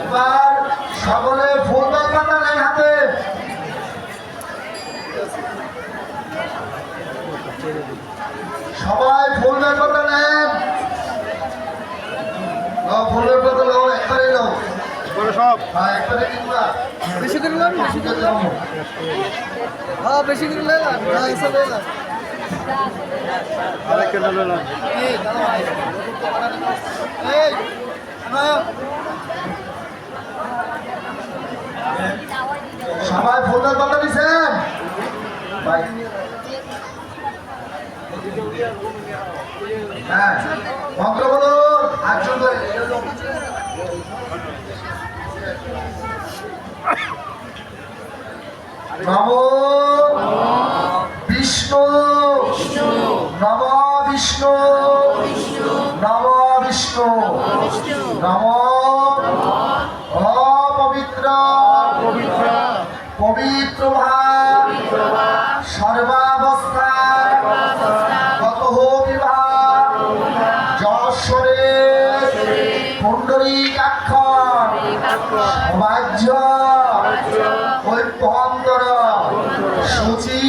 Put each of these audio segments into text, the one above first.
এবার সকলে ফুল পাতা নেন হাতে। সবাই ফুল পাতা নেন। নাও, ফুলের পাতা নাও একবারে নাও। সব। হ্যাঁ বেশি করে নেন বেশি করে নেন হ্যাঁ বেশি করে নেন না এসে নেন আরেকটা নেবে না এই দাঁড়াও এই না সবাই পাতা দিছেন? ভাই। হ্যাঁ বিষ্ণু নম বিষ্ণু নম বিষ্ণু নম সমাজ্য ঐক্যন্তর সূচি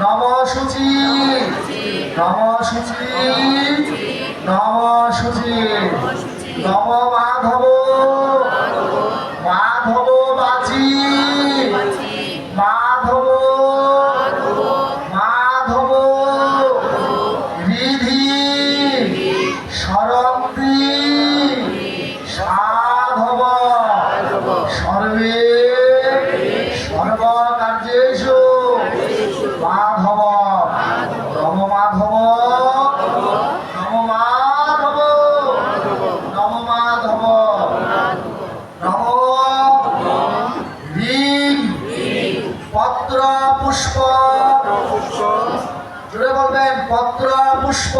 নম সূচি নম সূচি নম সূচি নম মাধব মাধব বাচি পুষ্প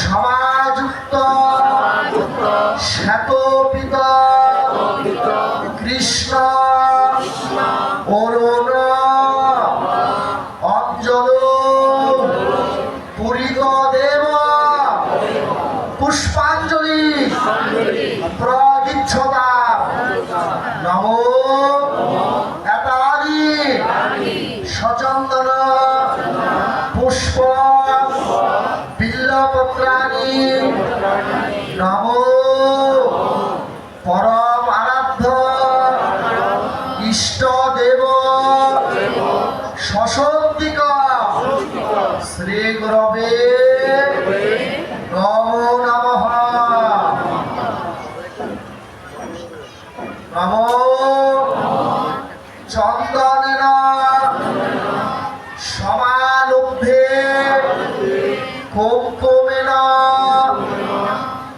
সমাযুক্ত শ্বেতপিত কৃষ্ণ অরুণ অঞ্জল পুরিত দেব পুষ্পাঞ্জলি প্রগিচ্ছতা। নম কুমকুমেন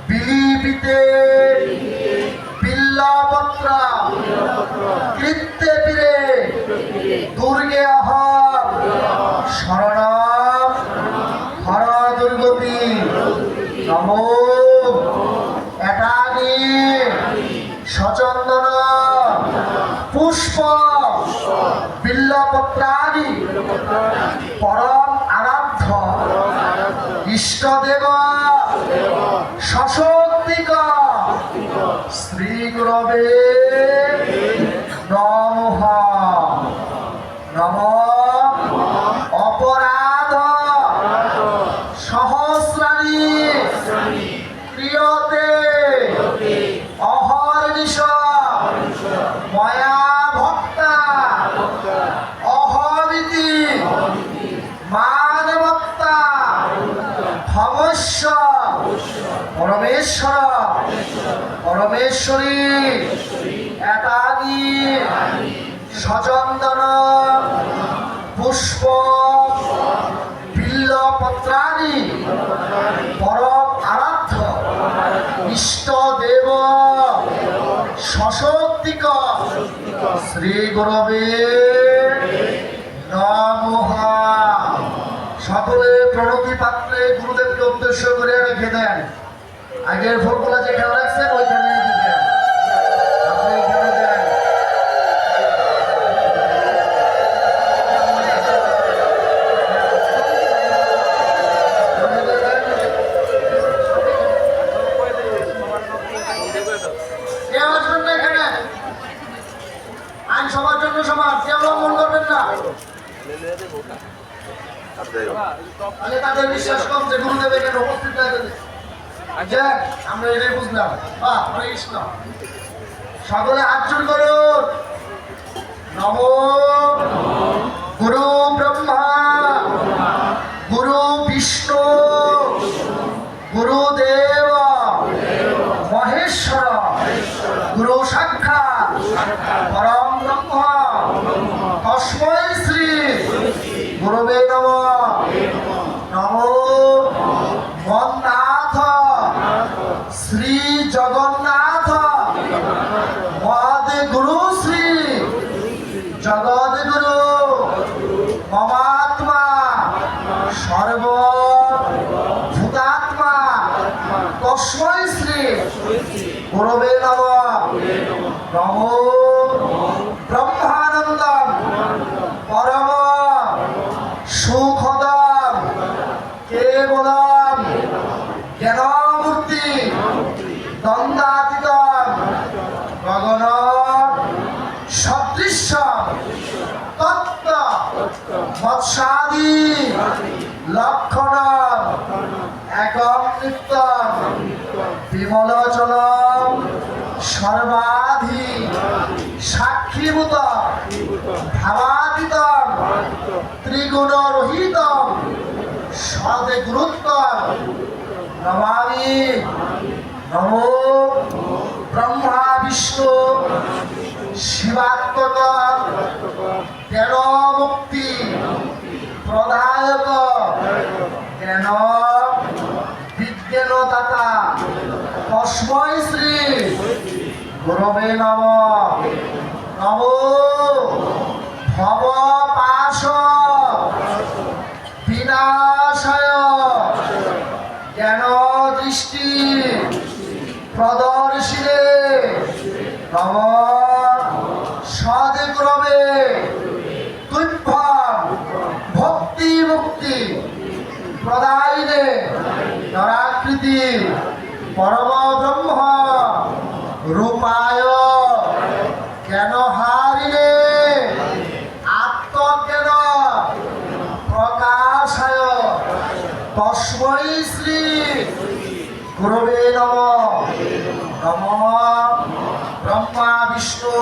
বিলিপিতে বিল্লাপত্রা কৃত্যে পীরে দুর্গে অহ শরণ হর দুর্গতি নমো এটানি সচন্দন পুষ্প বিল্লপত্রাদি পরম আরাধ্য ইষ্টদেব সশক্তিক শ্রী গুরবে নমঃ শ্রী গুরবে নমঃ। সকলে প্রণতি পাত্রে গুরুদেবকে উদ্দেশ্য করে রেখে দেন। আগের যে খেলা রাখছেন, ওইখানে জন্য সমান কেউ লঙ্ঘন করবেন না। নম গুরু ব্রহ্মা। গুরু বিষ্ণু। গুরুদেব মহেশ্বর। গুরু সাক্ষাৎ পরম ব্রহ্ম তস্মৈ শ্রী গুরুবে নম নম মন্নাথ শ্রী জগন্নাথ। মহাদেব গুরু শ্রী জগদ্গুরু মমাত্মা সর্ব ভূতাত্মা তস্মৈ শ্রী গুরবে নম নম ব্রহ্মানন্দম পরম সুখদম কেবলম জ্ঞানমূর্তি দ্বন্দ্বাতীতম গগন সদৃশ্য তত্ত্ব মৎসাদি লক্ষণ একম নিত্য বিমল সর্বাধি, সাক্ষীভূত ভাবাতীত ত্রিগুণ রহিত সদে গুরুত্ব নমামি, নমো ব্রহ্মা বিষ্ণু, শিবাত্মক জ্ঞান মুক্তি প্রদায়ক। জ্ঞান বিজ্ঞানদাতা। তস্মৈ শ্রী গুরবে নম। নম। ভব পাশ বিনাশয় দৃষ্টি প্রদর্শিনে? নম সদে গুরবে তুভ্যম ভক্তি মুক্তি প্রদায়িনে নরাকৃতি পরম ব্রহ্ম রূপায় জ্ঞান হারিনে আত্মজ্ঞান প্রকাশায় তস্মৈ শ্রী গুরবে নম। নম ব্রহ্মা, বিষ্ণু,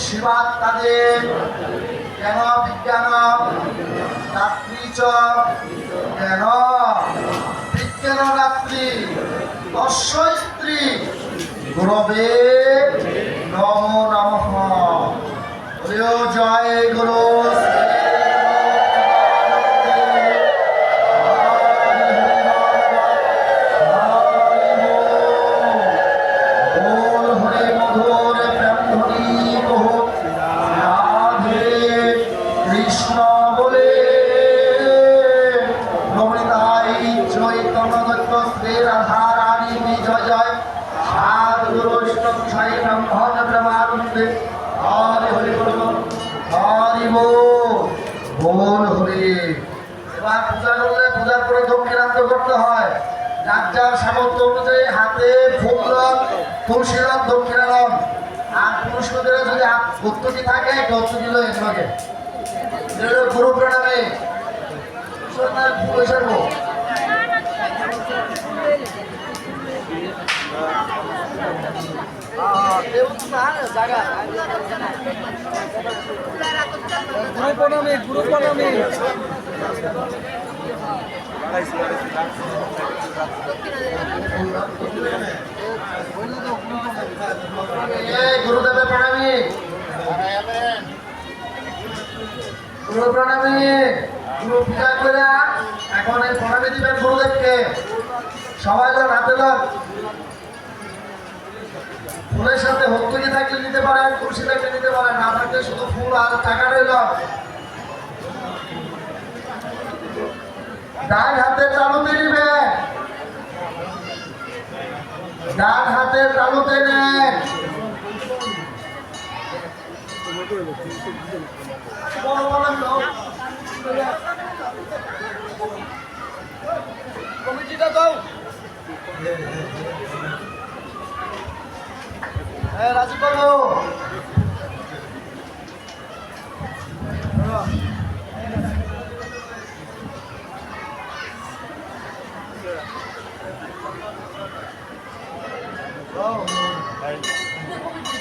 শিবাত্মাদেব, জ্ঞান বিজ্ঞান রাত্রি চ বিজ্ঞান রাত্রি তস্মৈ স্ত্রী। নম নমঃ। জয় গুরু তুলসী রং দক্ষিণা রং আর পুরুষদের যদি ভর্তুকি থাকে ভর্তুকি লো এগুলোকে এগুলো গুরু প্রণামে। ঈশ্বর ফুল এসেবো গুরু প্রণামী গুরু প্রণামী। এই সবাই লোক ফুলের সাথে হত্যুকি থাকলে নিতে পারেন, তুলসী থাকলে নিতে পারেন, না থাকলে শুধু ফুল আর টাকা রইল। ডান হাতে তালুতে নিবেন ডান হাতের তালুতে নেন। কমিটিটা দাও। হ্যাঁ রাজু বাবু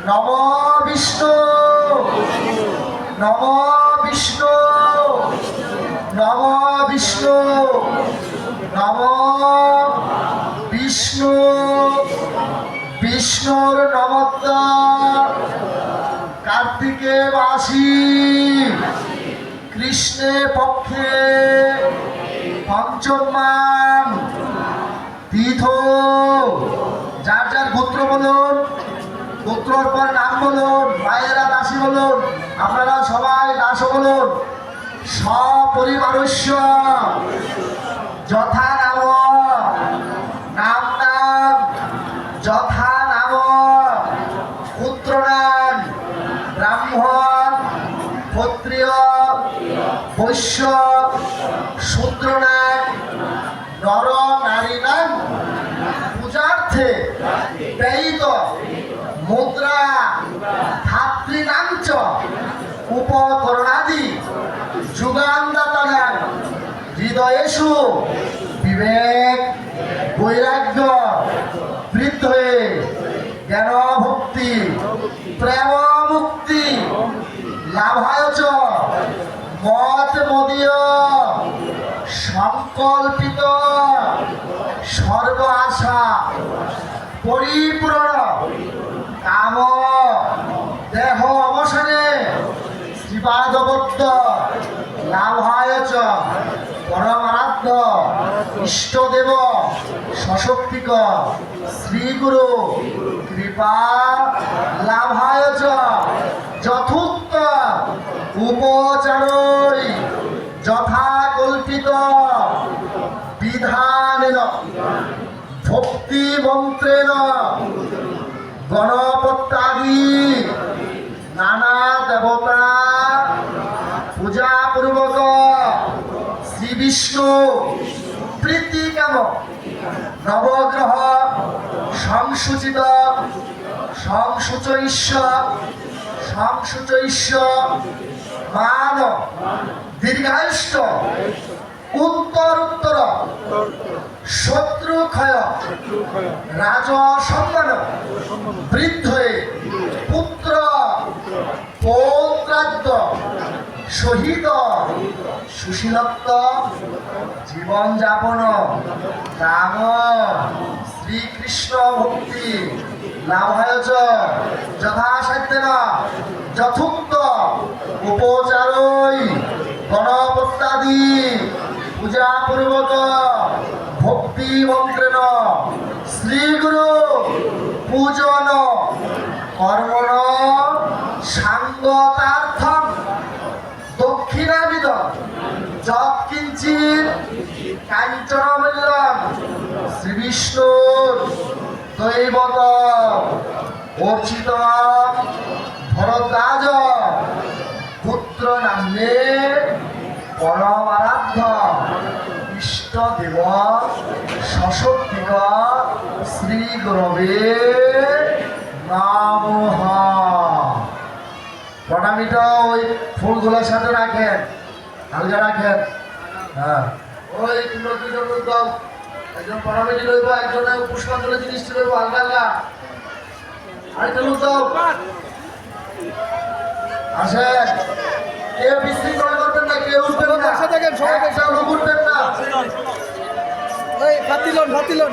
নম বিষ্ণু নম বিষ্ণু নম বিষ্ণু নম বিষ্ণু বিষ্ণুর নমত্ত কার্তিকে বাসী কৃষ্ণে পক্ষে পঞ্চমান গোত্রর পর নাম বলুন মায়েরা দাসী বলুন, আপনারা সবাই দাস বলুন। সপরিবারস্য যথা নাম নাম নাম, যথা নাম, পুত্র নাম, ব্রাহ্মণ, ক্ষত্রিয়, বৈশ্য বিবেক, বৈরাগ্য বৃদ্ধ হয়ে জ্ঞান ভক্তি প্রেম মুক্তি লাভায় চ মত মদীয়, সংকল্পিত সর্ব আশা পরিপূরণ, কাম, দেহ অবসানে শ্রীপাদবদ্ধ লাভায় চ পরমারাধ্য, ইষ্টদেব, সশক্তিক, শ্রীগুরু, কৃপা লাভায়চ যথোক্ত যথাকল্পিত যথা কল্পিত বিধানেন ভক্তি মন্ত্রেণ নানা দেবতা পূজা পূর্বক শ্রী বিষ্ণু প্রীতি কাম নবগ্রহ সংসূচিত, সংসূচৈষ্য সংসূচৈষ্য মান দীর্ঘায়ুষ্ঠ উত্তর উত্তর শত্রু ক্ষয় রাজ সম্মান বৃদ্ধ, পুত্র, পৌত্রাদ্য শহীদ সুশীলত্ব জীবন যাপন রাম শ্রীকৃষ্ণ ভক্তি লাভায় চ যথাসাধ্যেন, যথোক্ত উপচারৈ গণপত্যাদি পূজা পূর্বক ভক্তি মন্ত্রেণ শ্রীগুরু পূজন, কর্মণ, সাঙ্গতার্থম দক্ষিণাবিদ যৎকিঞ্চিত কাঞ্চনমূল্যম শ্রীবিষ্ণুর দৈবত, অর্চিত ভরদ্বাজ। পুত্র নামে পরমারাধ্য। ইষ্টদেব সশক্তিক, শ্রী গুরবে নমঃ। প্রণামীটা ওই ফুলগুলোর সাথে রাখেন আলগা রাখেন। হ্যাঁ। ওই তোমরা দুজন লোক দাও। একজন প্রণামীটি লইব একজনে পুষ্পাঞ্জলি জিনিসটি লইব আলগা আলগা আরেকটা লোক দাও। আসেন। কেউ বিশৃঙ্খলা করবেন না কেউ উঠবেন না। বসে থাকেন, সবাই বসে একটা লোক উঠবেন না। এই ফাতিলন ফাতিলন।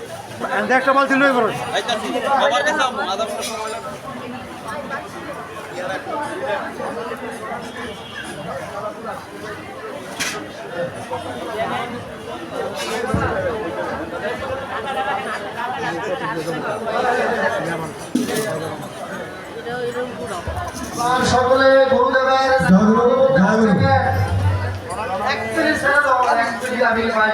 একটা বলছিল ওই বড় সকলে গুরুদেবের একত্রিশ একত্রিশ আমি ভাই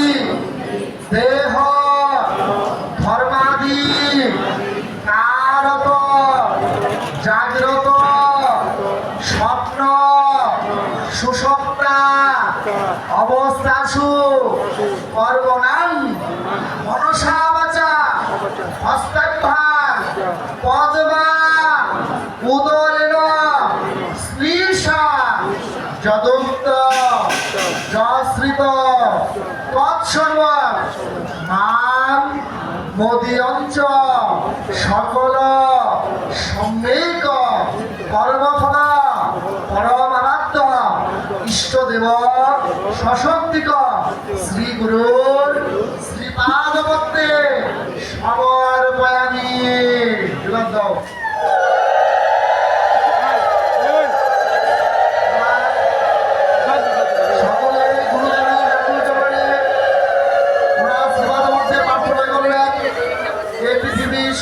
দেহ ধর্মাদি, কারত, জাগ্রত, স্বপ্ন সুষপ্তা অবস্থাসু কর্মণাম মনসা বাচা হস্তাভ্যাস পদমা উদরেণ স্পৃশা, যদুক্ত যশ্রিত তৎসর্ব মাম মোদিয়ঞ্চ সকল সম্যক কর্মফল সশক্তিক শ্রী গুরুর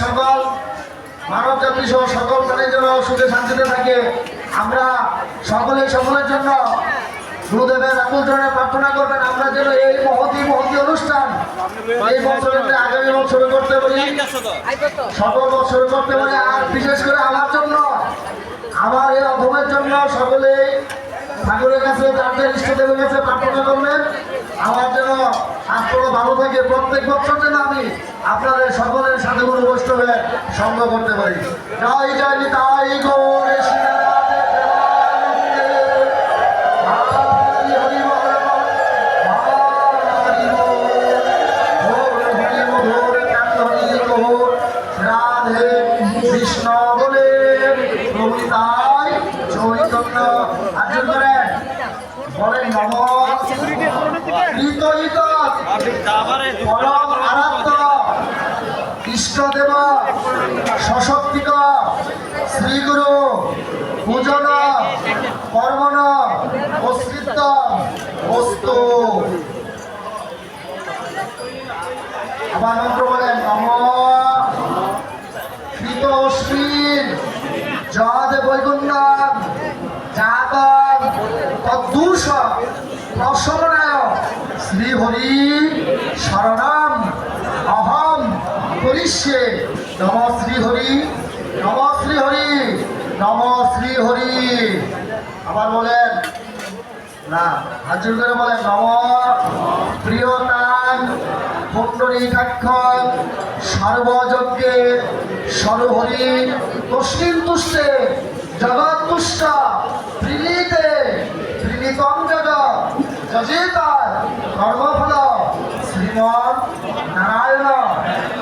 সকল মানব জাতি সহ সকল প্রাণীর যেন সুখে শান্তিতে থাকে। আমরা সকলে সকলের জন্য গুরুদেবের আকুল চরণে প্রার্থনা করবেন। আমরা যেন এই মহতি মহতি অনুষ্ঠান এই বছরের চেয়ে আগামী বছরে করতে পারি। সকল বছর করতে পারি। আর বিশেষ করে আমার জন্য, আমার এই অধমের জন্য সকলে ঠাকুরের কাছে তাদের ইষ্টদেবের কাছে প্রার্থনা করবেন। আমার যেন স্বাস্থ্য ভালো থাকে, প্রত্যেক বছর যেন আমি আপনাদের সকলের সাথে কোনো বৈষ্ণবে সঙ্গ করতে পারি। জয় জয় নিতাই গৌরে শ্রীরাধে প্রেমানন্দে। হরি হরি বল বল। হরি বল। ঘোর হরি মধুর কান্ত হরি ঘোর। রাধে কৃষ্ণ বলে প্রভুতাই চৈতন্য আর্জন করেন বলেন নম কৃত হিত পরম আরাধ্য ইষ্টদেব সশক্তিক শ্রীগুরু পূজন কর্মণ অস্তিত্ব বস্তু আবার মন্ত্র বলেন নম কৃত অশ্বিন যদ বৈকুণ্ঠম জাতম তদ্দূষ প্রসন্নায় শ্রীহরি শরণম, অহম করিষ্যে। নম শ্রীহরি নম শ্রীহরি নম শ্রীহরি। আবার বলেন, না হাজির করে বলেন, নম প্রিয়তান পুণ্ডরীকাক্ষণ সর্বযজ্ঞে সর্বহরি তস্মিন তুষ্টে জগৎ তুষ্ট ত্রিনীতে ত্রিনীতম জগৎ যজেতার কর্মফল শ্রীমন নারায়ণ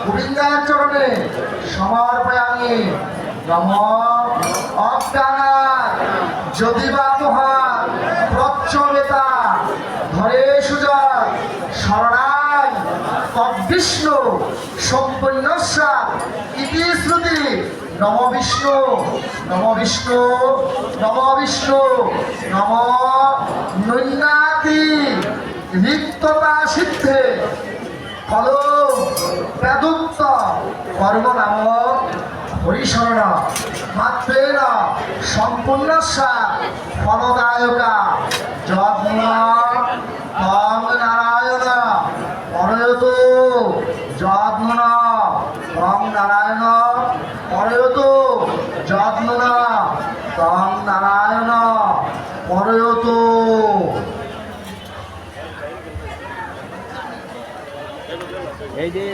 গোবিন্দার চরণে সমর্পয়ামি নম অজ্ঞানা যদি বা মহান প্রচ্ছবেতা, ধরে সুজন শরণায় তদ্বিষ্ণু সম্পন্নস্যা, ইতি শ্রুতি, নম বিষ্ণু নম বিষ্ণু নম বিষ্ণু, নম নৈনাতি, নিত্যতা সিদ্ধে, ফল বেদুক্ত কর্ম নামক হরিশরণ, মাত্রেণ সম্পূর্ণস্যা ফলদায়কা যত্ন যত্ন না তং নারায়ণ তো যত্ন না তং নারায়ণ পরেয়ত তো হ্যালো